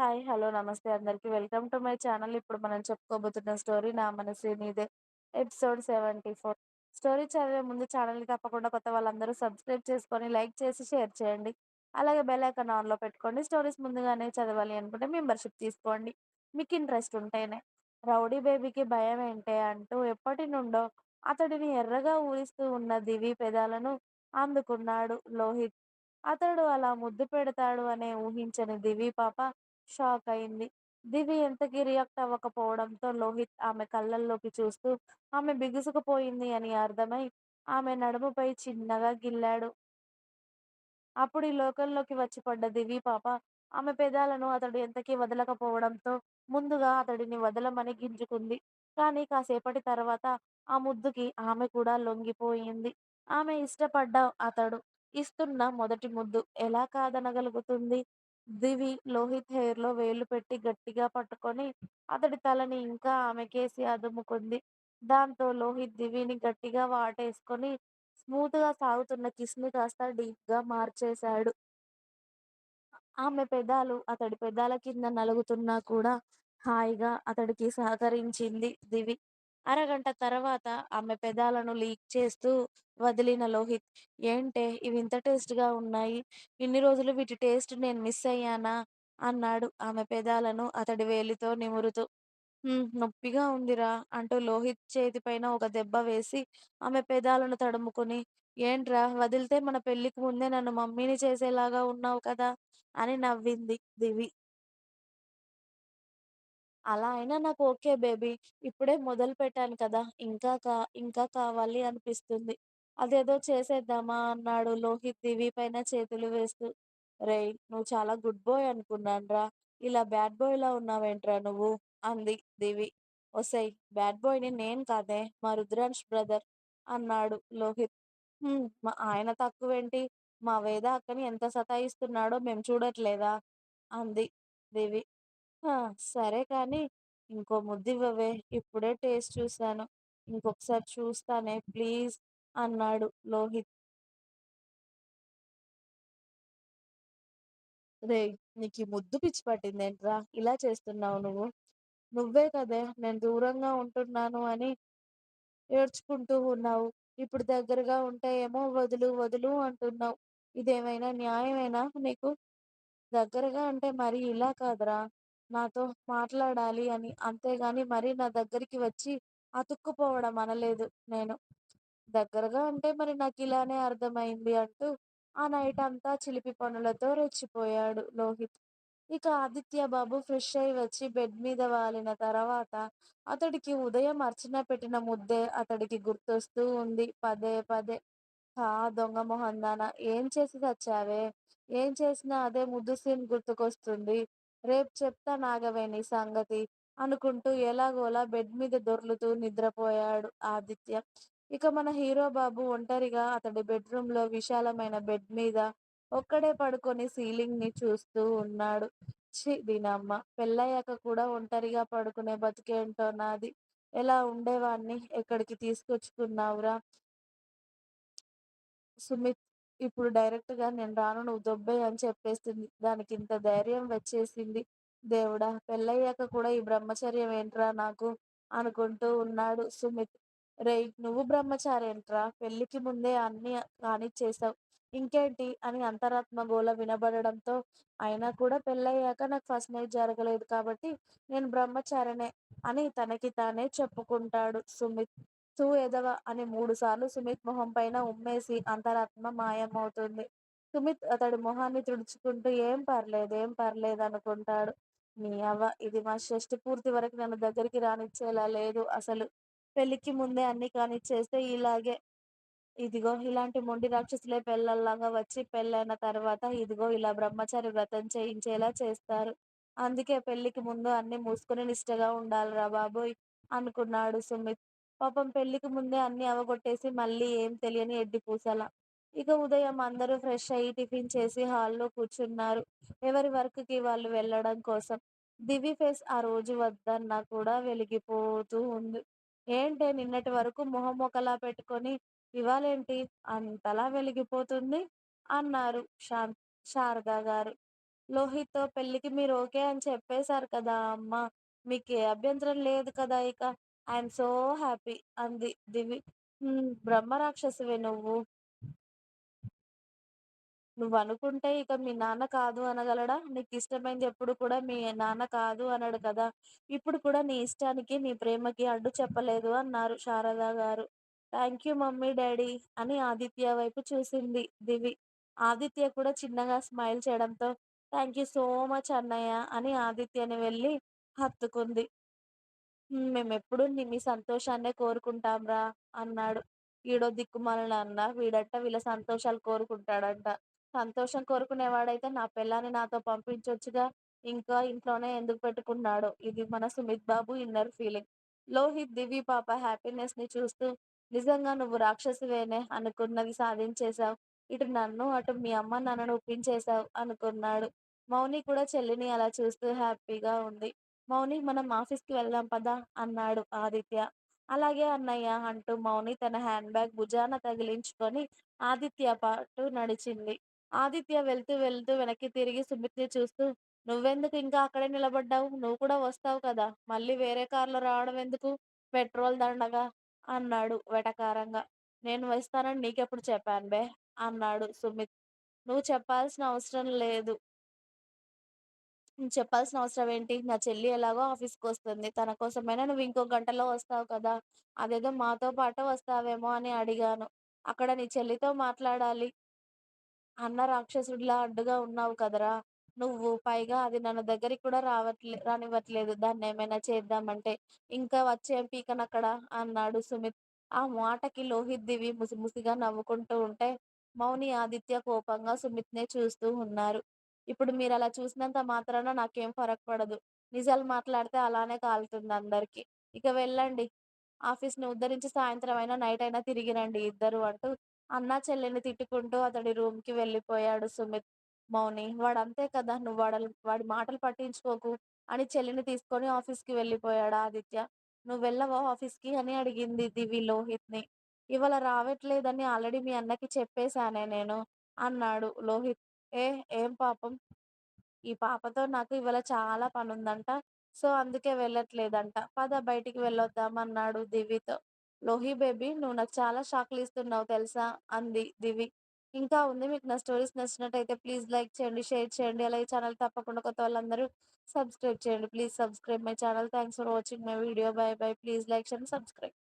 Hi. Hello. నమస్తే అందరికి. Welcome to my channel. ఇప్పుడు మనం చెప్పుకోబోతున్న స్టోరీ 'నా మనసు నీదే' ఎపిసోడ్ 74. స్టోరీ చదివే ముందు ఛానల్‌ని తప్పకుండా కొత్త వాళ్ళందరూ సబ్స్క్రైబ్ చేసుకొని, లైక్ చేసి, షేర్ చేయండి. అలాగే బెల్ ఐకాన్ ఆన్‌లో పెట్టుకోండి. స్టోరీస్ ముందుగానే చదవాలి అనుకుంటే మెంబర్‌షిప్ తీసుకోండి. మీకు ఇంట్రెస్ట్ ఉంటేనే. రౌడీ బేబీకి భయమేంటే అంటూ ఎప్పటి నుండో అతడిని ఎర్రగా ఊరిస్తూ ఉన్న దివి పెదాలను అందుకున్నాడు లోహిత్. అతడు అలా ముద్దు పెడతాడు అనే ఊహించని దివి పాప షాక్ అయింది దివి ఎంతకీ రియాక్ట్ అవ్వకపోవడంతో లోహిత్ ఆమె కళ్ళల్లోకి చూస్తూ ఆమె బిగుసుకుపోయింది అని అర్థమై ఆమె నడుముపై చిన్నగా గిల్లాడు. అప్పుడీ లోకంలోకి వచ్చి పడ్డ దివి పాప ఆమె పెదాలను అతడు ఎంతకీ వదలకపోవడంతో ముందుగా అతడిని వదలమని గింజుకుంది. కానీ కాసేపటి తర్వాత ఆ ముద్దుకి ఆమె కూడా లొంగిపోయింది. ఆమె ఇష్టపడ్డ అతడు ఇస్తున్న మొదటి ముద్దు ఎలా కాదనగలుగుతుంది? దివి లోహిత్ హెయిర్‌లో వేలు పెట్టి గట్టిగా పట్టుకొని అతడి తలని ఇంకా ఆమెకేసి అదుముకుంది. దాంతో లోహిత్ దివిని గట్టిగా వాటేసుకొని స్మూత్‌గా సాగుతున్న కిస్‌ని కాస్త డీప్‌గా మార్చేశాడు. ఆమె పెదాలు అతడి పెదాల కింద నలుగుతున్నా కూడా హాయిగా అతడికి సహకరించింది దివి. అరగంట తర్వాత ఆమె పెదాలను లీక్ చేస్తూ వదిలిన లోహిత్ ఏంటే ఇవింత టేస్ట్‌గా ఉన్నాయి. ఇన్ని రోజులు వీటి టేస్ట్ నేను మిస్ అయ్యానా? అన్నాడు ఆమె పెదాలను అతడి వేలితో నిమురుతూ. హ్మ్. నొప్పిగా ఉందిరా అంటూ లోహిత్ చేతిపైన ఒక దెబ్బ వేసి ఆమె పెదాలను తడుముకుని ఏంట్రా వదిలితే మన పెళ్ళికి ముందే నన్ను మమ్మీని చేసేలాగా ఉన్నావు కదా! అని నవ్వింది దివి. అలా అయినా నాకు ఓకే బేబీ. ఇప్పుడే మొదలుపెట్టాను కదా! ఇంకా కా ఇంకా కావాలి అనిపిస్తుంది. అదేదో చేసేద్దామా? అన్నాడు లోహిత్ దివి పైన చేతులు వేస్తూ. రేయ్! నువ్వు చాలా గుడ్ బాయ్ అనుకున్నానురా ఇలా బ్యాడ్ బాయ్‌లా ఉన్నావేంట్రా నువ్వు? అంది దివి. ఒసేయ్ బ్యాడ్ బాయ్‌ని నేను కాదే మా రుద్రాంష్ బ్రదర్ అన్నాడు లోహిత్. హ్మ్. మా ఆయన తక్కువేంటి? మా వేద అక్కని ఎంత సతాయిస్తున్నాడో మేం చూడట్లేదా? అంది దివి. హా! సరే కానీ ఇంకో ముద్దివ్వవే ఇప్పుడే టేస్ట్ చూశాను. ఇంకొకసారి చూస్తానే ప్లీజ్ అన్నాడు లోహిత్. రేయ్! నీకీ ముద్దు పిచ్చి పట్టిందేంట్రా? ఇలా చేస్తున్నావు నువ్వు? నువ్వే కదే నేను దూరంగా ఉంటున్నాను అని ఏడ్చుకుంటూ ఉన్నావు. ఇప్పుడు దగ్గరగా ఉంటే ఏమో వదులు వదులు అంటున్నావు. ఇదేమైనా న్యాయమేనా నీకు? దగ్గరగా అంటే మరీ ఇలా కాదురా! నాతో మాట్లాడాలి అని. అంతేగాని మరీ నా దగ్గరికి వచ్చి అతుక్కుపోవడం అనలేదు నేను. దగ్గరగా అంటే మరి నాకు ఇలానే అర్థమైంది అంటూ ఆ నైట్ అంతా చిలిపి పనులతో రెచ్చిపోయాడు లోహిత్. ఇక ఆదిత్య బాబు ఫ్రెష్ అయి వచ్చి బెడ్ మీద వాలిన తర్వాత అతడికి ఉదయం అర్చన పెట్టిన ముద్దే అతడికి గుర్తొస్తూ ఉంది పదే పదే. హా! దొంగ మొహందాన ఏం చేసి చచ్చావే? ఏం చేసినా అదే ముద్దు సీన్ గుర్తుకొస్తుంది. రేపు చెప్తా నాగవేణి సంగతి అనుకుంటూ ఎలాగోలా బెడ్ మీద దొర్లుతూ నిద్రపోయాడు ఆదిత్య. ఇక మన హీరో బాబు ఒంటరిగా అతడి బెడ్‌రూమ్‌లో విశాలమైన బెడ్ మీద ఒక్కడే పడుకొని సీలింగ్ని చూస్తూ ఉన్నాడు. ఛీ దీనమ్మ! పెళ్ళయ్యాక కూడా ఒంటరిగా పడుకునే బతికేంటో నాది. ఎలా ఉండేవాణ్ణి ఎక్కడికి తీసుకొచ్చుకున్నావురా? సుమిత్ ఇప్పుడు డైరెక్ట్గా నేను రాను నువ్వు దొబ్బే అని చెప్పేస్తుంది. దానికింత ధైర్యం వచ్చేసింది. దేవుడా! పెళ్ళయ్యాక కూడా ఈ బ్రహ్మచర్యం ఏంట్రా నాకు? అనుకుంటూ ఉన్నాడు సుమిత్. రే నువ్వు బ్రహ్మచారేంట్రా? పెళ్ళికి ముందే అన్ని కానిచ్చేశావు. ఇంకేంటి? అని అంతరాత్మ గోల వినబడడంతో అయినా కూడా పెళ్ళయ్యాక నాకు ఫస్ట్ నైట్ జరగలేదు కాబట్టి నేను బ్రహ్మచారినే అని తనకి తానే చెప్పుకుంటాడు సుమిత్. థూ ఎదవ అని మూడు సార్లు సుమిత్ మొహం పైన ఉమ్మేసి అంతరాత్మ మాయమవుతుంది. సుమిత్ అతడి మొహాన్ని తుడుచుకుంటూ ఏం పర్లేదు ఏం పర్లేదు అనుకుంటాడు. నీ అవ్వ ఇది మా షష్ఠి పూర్తి వరకు నన్ను దగ్గరికి రానిచ్చేలా లేదు అసలు. పెళ్ళికి ముందే అన్ని కానిచ్చేస్తే ఇలాగే. ఇదిగో ఇలాంటి మొండి రాక్షసులే పెళ్ళల్లాగా వచ్చి పెళ్ళైన తర్వాత ఇదిగో ఇలా బ్రహ్మచారి వ్రతం చేయించేలా చేస్తారు. అందుకే పెళ్ళికి ముందు అన్ని మూసుకుని నిష్టగా ఉండాలిరా బాబోయ్! అనుకున్నాడు సుమిత్. పాపం పెళ్ళికి ముందే అన్ని అవగొట్టేసి మళ్ళీ ఏం తెలియని ఎడ్డిపూసల. ఇక ఉదయం అందరూ ఫ్రెష్ అయ్యి టిఫిన్ చేసి హాల్‌లో కూర్చున్నారు. ఎవరి వర్క్‌కి వాళ్ళు వెళ్ళడం కోసం. దివి ఫేస్ ఆ రోజు వద్దన్నా కూడా వెలిగిపోతూ ఉంది. ఏంటే నిన్నటి వరకు మొహం ఒకలా పెట్టుకొని ఇవాళేంటి అంతలా వెలిగిపోతుంది? అన్నారు శాం శారదా గారు. లోహిత్‌తో పెళ్ళికి మీరు ఓకే అని చెప్పేసారు కదా అమ్మ. మీకు ఏ అభ్యంతరం లేదు కదా ఇక. ఐఎమ్ సో హ్యాపీ అంది దివి. హ్మ్. బ్రహ్మ రాక్షసివే నువ్వు. అనుకుంటే ఇక మీ నాన్న కాదు అనగలడా? నీకు ఇష్టమైంది ఎప్పుడు కూడా మీ నాన్న కాదు అనడు కదా! ఇప్పుడు కూడా నీ ఇష్టానికి, నీ ప్రేమకి అడ్డు చెప్పలేదు అన్నారు శారద గారు. థ్యాంక్ యూ మమ్మీ, డాడీ అని ఆదిత్య వైపు చూసింది దివి. ఆదిత్య కూడా చిన్నగా స్మైల్ చేయడంతో థాంక్యూ సో మచ్ అన్నయ్య అని ఆదిత్యని వెళ్ళి హత్తుకుంది. హ్మ్. మేమెప్పుడూ ని మీ సంతోషాన్నే కోరుకుంటాంరా అన్నాడు. ఈడో దిక్కుమాలిన అన్న. వీడంట వీళ్ళ సంతోషాలు కోరుకుంటాడంట. సంతోషం కోరుకునేవాడైతే నా పెళ్ళాన్ని నాతో పంపించొచ్చుగా! ఇంకా ఇంట్లోనే ఎందుకు పెట్టుకున్నాడో! ఇది మన సుమిత్ బాబు ఇన్నర్ ఫీలింగ్. లోహిత్, దివి పాప హ్యాపీనెస్ని చూస్తూ నిజంగా నువ్వు రాక్షసివేనే అనుకున్నది సాధించేశావు. ఇటు నన్ను, అటు మీ అమ్మ నాన్నను ఒప్పించేశావు అనుకున్నాడు. మౌని కూడా చెల్లిని అలా చూస్తూ హ్యాపీగా ఉంది. మౌని మనం ఆఫీస్‌కి వెళ్దాం పదా అన్నాడు ఆదిత్య. అలాగే అన్నయ్య అంటూ మౌని తన హ్యాండ్ బ్యాగ్ భుజాన తగిలించుకొని ఆదిత్య పాటు నడిచింది. ఆదిత్య వెళ్తూ వెళ్తూ వెనక్కి తిరిగి సుమిత్‌ని చూస్తూ నువ్వెందుకు ఇంకా అక్కడే నిలబడ్డావు? నువ్వు కూడా వస్తావు కదా! మళ్ళీ వేరే కార్‌లో రావడం ఎందుకు? పెట్రోల్ దండగా అన్నాడు వెటకారంగా. నేను వస్తానని నీకెప్పుడు చెప్పాను బే అన్నాడు సుమిత్. నువ్వు చెప్పాల్సిన అవసరం లేదు. చెప్పాల్సిన అవసరం ఏంటి? నా చెల్లి ఎలాగో ఆఫీస్కి వస్తుంది తన కోసమైనా నువ్వు ఇంకో గంటలో వస్తావు కదా! అదేదో మాతో పాటు వస్తావేమో అని అడిగాను. అక్కడ నీ చెల్లితో మాట్లాడాలి. అన్న రాక్షసుడిలా అడ్డుగా ఉన్నావు కదరా! నువ్వు. పైగా అది నన్ను దగ్గరికి కూడా రావట్లే రానివ్వట్లేదు దాన్ని ఏమైనా చేద్దామంటే. ఇంకా వచ్చేం పీకనక్కడ అన్నాడు సుమిత్. ఆ మాటకి లోహిత్, దివి ముసిముసిగా నవ్వుకుంటూ ఉంటే మౌని, ఆదిత్య కోపంగా సుమిత్‌నే చూస్తూ ఉన్నారు. ఇప్పుడు మీరు అలా చూసినంత మాత్రాన నాకేం ఫరక్ పడదు. నిజాలు మాట్లాడితే అలానే కాలుతుంది అందరికి. ఇక వెళ్ళండి. ఆఫీస్‌ని ఉద్ధరించి సాయంత్రం అయినా, నైట్ అయినా తిరిగి రండి ఇద్దరూ అంటూ అన్నా, చెల్లెని తిట్టుకుంటూ అతడి రూమ్‌కి వెళ్ళిపోయాడు సుమిత్. మౌని వాడంతే కదా! నువ్వు వాడల్ వాడి మాటలు పట్టించుకోకు అని చెల్లిని తీసుకొని ఆఫీస్‌కి వెళ్ళిపోయాడు ఆదిత్య. నువ్వెళ్ళవా ఆఫీస్‌కి అని అడిగింది దివి లోహిత్‌ని. ఇవాళ రావట్లేదని ఆల్రెడీ మీ అన్నకి చెప్పేశానే నేను అన్నాడు లోహిత్. ఏ ఏం పాపం? ఈ పాపతో నాకు ఇవాళ చాలా పనుందంట. సో, అందుకే వెళ్ళట్లేదంట. పద బయటికి వెళ్ళొద్దాం అన్నాడు దివితో. లోహి బేబీ నువ్వు నాకు చాలా షాక్లు ఇస్తున్నావు తెలుసా? అంది దివి. ఇంకా ఉంది. మీకు నా స్టోరీస్ నచ్చినట్టయితే ప్లీజ్ లైక్ చేయండి, షేర్ చేయండి. అలాగే ఛానల్ తప్పకుండా కొత్త వాళ్ళందరూ సబ్స్క్రైబ్ చేయండి. Please subscribe my channel. Thanks for watching my video. Bye bye. Please like, share and subscribe.